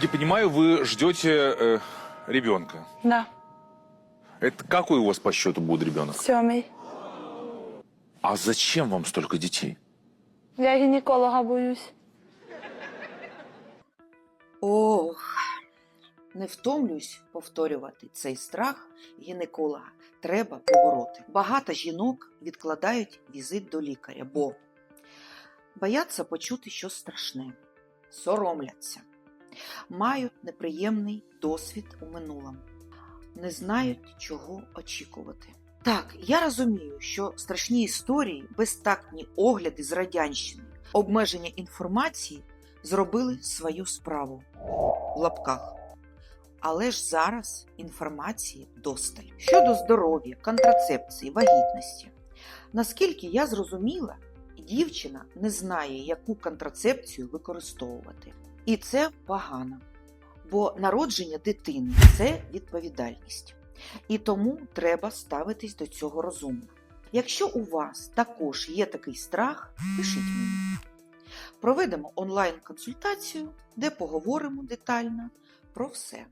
не понимаю, вы ждете э, ребенка. Да, Это какой у вас по счету будет ребенок? сьомий. А зачем вам столько детей? Я гінеколога боюсь. Ох, не втомлююсь повторювати цей страх гінеколога. Треба побороти. Багато жінок відкладають візит до лікаря, бо бояться почути щось страшне, соромляться, мають неприємний досвід у минулому, не знають, чого очікувати. Так, я розумію, що страшні історії, безтактні огляди з радянщини, обмеження інформації зробили свою справу в лапках. Але ж зараз інформації досталь. Щодо здоров'я, контрацепції, вагітності. Наскільки я зрозуміла, дівчина не знає, яку контрацепцію використовувати. І це погано. Бо народження дитини це відповідальність. І тому треба ставитись до цього розумно. Якщо у вас також є такий страх, пишіть мені. Проведемо онлайн-консультацію, де поговоримо детально про все.